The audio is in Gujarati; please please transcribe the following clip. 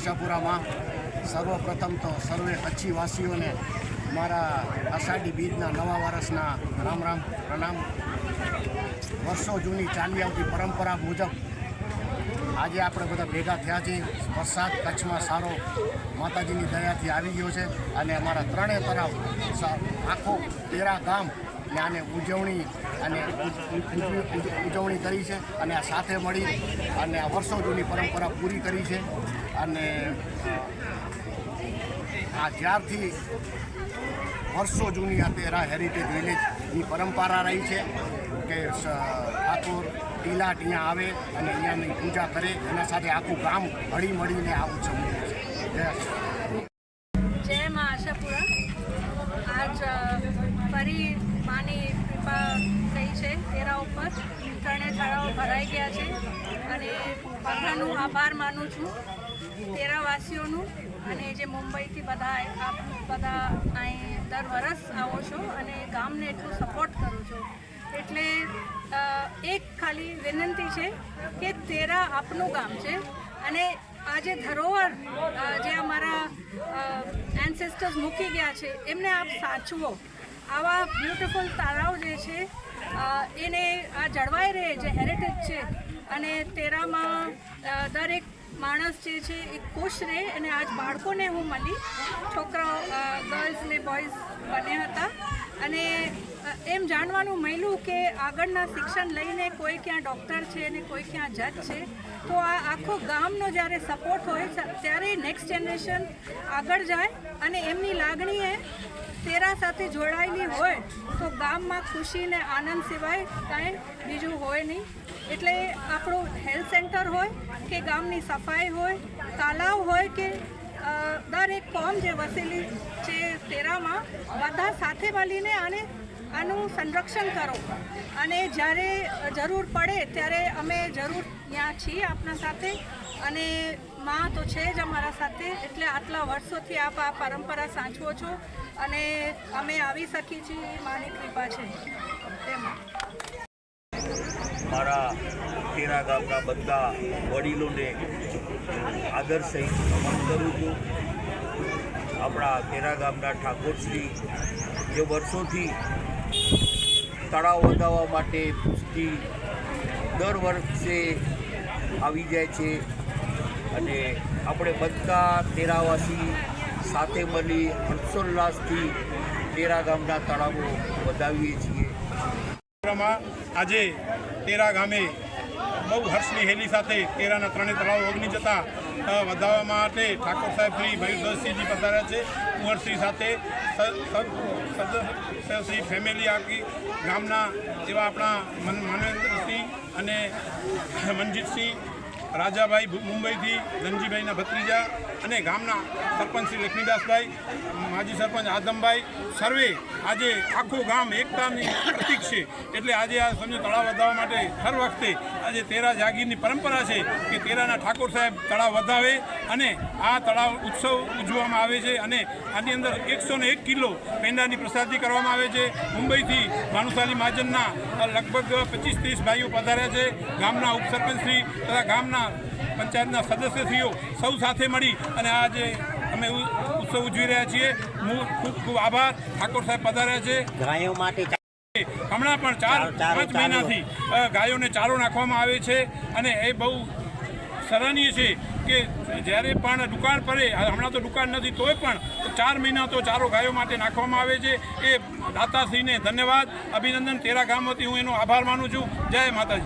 આશાપુરામાં સર્વપ્રથમ તો સર્વે કચ્છીવાસીઓને મારા અષાઢી બીજના નવા વર્ષના રામ રામ પ્રણામ. વર્ષો જૂની ચાલી આવતી પરંપરા મુજબ આજે આપણે બધા ભેગા થયા છીએ. વરસાદ કચ્છમાં સારો માતાજીની દયાથી આવી ગયો છે અને અમારા ત્રણેય તરફ આખો તેરા ગામ ને આને ઉજવણી અને ઉજ- ઉજ- ઉજ- ઉજવણી કરી છે અને આ સાથે મળી અને વર્ષો જૂની પરંપરા પૂરી કરી છે. અને આ જ્યારથી વર્ષો જૂની આ તેરા હેરિટેજ વિલેજની પરંપરા રહી છે કે ઠાકોર ટીલાટ અહીંયા આવે અને અહીંયાની પૂજા કરે, એના સાથે આખું ગામ હળી મળીને આ ઉત્સવ છે. જય મા આજ ફરી માની કૃપા થઈ છે તેરા ઉપર. ત્રણે તળાવો ભરાઈ ગયા છે અને બધાનું આભાર માનું છું. તેરાવાસીઓનું અને જે મુંબઈથી બધા આપ બધા અહીં દર વરસ આવો છો અને ગામને એટલું સપોર્ટ કરો છો. એટલે એક ખાલી વિનંતી છે કે તેરા આપનું ગામ છે અને આ જે ધરોહર જે અમારા એન્સેસ્ટર્સ મૂકી ગયા છે, એમને આપ સાચવો. આવા બ્યુટિફુલ તારાઓ જે છે એને આ જળવાઈ રહે, જે હેરિટેજ છે, અને તેરામાં દરેક માણસ જે છે એ ખુશ રહે અને આજ બાળકોને હું મળી. છોકરાઓ ગર્લ્સ ને બોયઝ બને હતા. અને એમ જાણવાનું મળ્યું કે આગળના શિક્ષણ લઈને કોઈ ક્યાં ડૉક્ટર છે અને કોઈ ક્યાં જજ છે, તો આ આખો ગામનો જ્યારે સપોર્ટ હોય ત્યારે નેક્સ્ટ જનરેશન આગળ જાય અને એમની લાગણી એ તેરા સાથે જોડાયેલી હોય, તો ગામમાં ખુશી ને આનંદ સિવાય કાંઈ બીજું હોય નહીં. એટલે આપણું હેલ્થ સેન્ટર હોય કે ગામની સફાઈ હોય, તાલાવ હોય કે દરેક કોમ જે વસેલી છે તેરામાં બધા સાથે મળીને આને આનું સંરક્ષણ કરો. અને જ્યારે જરૂર પડે ત્યારે અમે જરૂર ત્યાં છીએ આપના સાથે. અને માં તો છે જ અમારા સાથે, એટલે આટલા વર્ષોથી આપ આ પરંપરા સાચવો છો અને અમે આવી શકીએ છીએ માની કૃપા છે. તેમાં મારા તેરા ગામના બધા વડીલોને આદર સહિત નમન કરું છું. આપણા તેરા ગામના ઠાકોરશ્રી જે વર્ષોથી તળાવ વધાવવા માટે પુષ્ટિ દર વર્ષે આવી જાય છે અને આપણે બધા તેરાવાસી સાથે મળી હર્ષોલ્લાસથી તેરા ગામના તળાવો વધાવીએ છીએ. આજે તેરા ગામે બહુ હર્ષની હેલી સાથે તેરાના ત્રણે તળાવ ઓગની જતા વધારવા માટે ઠાકોર સાહેબ શ્રી મયુરદાસસિંહજી પધાર્યા છે. કુંવરશ્રી સાથે શ્રી ફેમિલી આખી ગામના એવા આપણા મન માનવેન્દ્રસિંહ અને મનજીતસિંહ, રાજાભાઈ મુંબઈથી ધનજીભાઈના ભત્રીજા અને ગામના સરપંચ શ્રી લક્ષ્મીદાસભાઈ, માજી સરપંચ આદમભાઈ, સર્વે આજે આખું ગામ એકતાની પ્રતિક છે. એટલે આજે આ સમજો તળાવ વધાવવા માટે હર વખતે આજે તેરા જાગીરની પરંપરા છે કે તેરાના ઠાકોર સાહેબ તળાવ વધાવે અને આ તળાવ ઉત્સવ ઉજવવામાં આવે છે અને આની અંદર એકસો ને એક કિલો પેંડાની પ્રસાદી કરવામાં આવે છે. મુંબઈથી ભાનુશાલી મહાજનના લગભગ પચીસ ત્રીસ ભાઈઓ પધાર્યા છે. ગામના ઉપસરપંચશ્રી તથા ગામના પંચાયતના સદસ્યશ્રીઓ સૌ સાથે મળી અને આજે અમે ઉ- ઉત્સવ ઉજવી રહ્યા છીએ. હું ખૂબ ખૂબ આભાર. ઠાકોર સાહેબ પધાર્યા છે. ગાયો માટે હમણાં પણ ચાર પાંચ મહિનાથી ગાયોને ચારો નાખવામાં આવે છે અને એ બહુ સરાહનીય છે કે જ્યારે પણ દુકાન પડે હમણાં તો દુકાન નથી તોય પણ ચાર મહિના તો ચારો ગાયો માટે નાખવામાં આવે છે. એ દાતાશ્રીને ધન્યવાદ. અભિનંદન. તેરા ગામ વતી હું એનો આભાર માનું છું. જય માતાજી.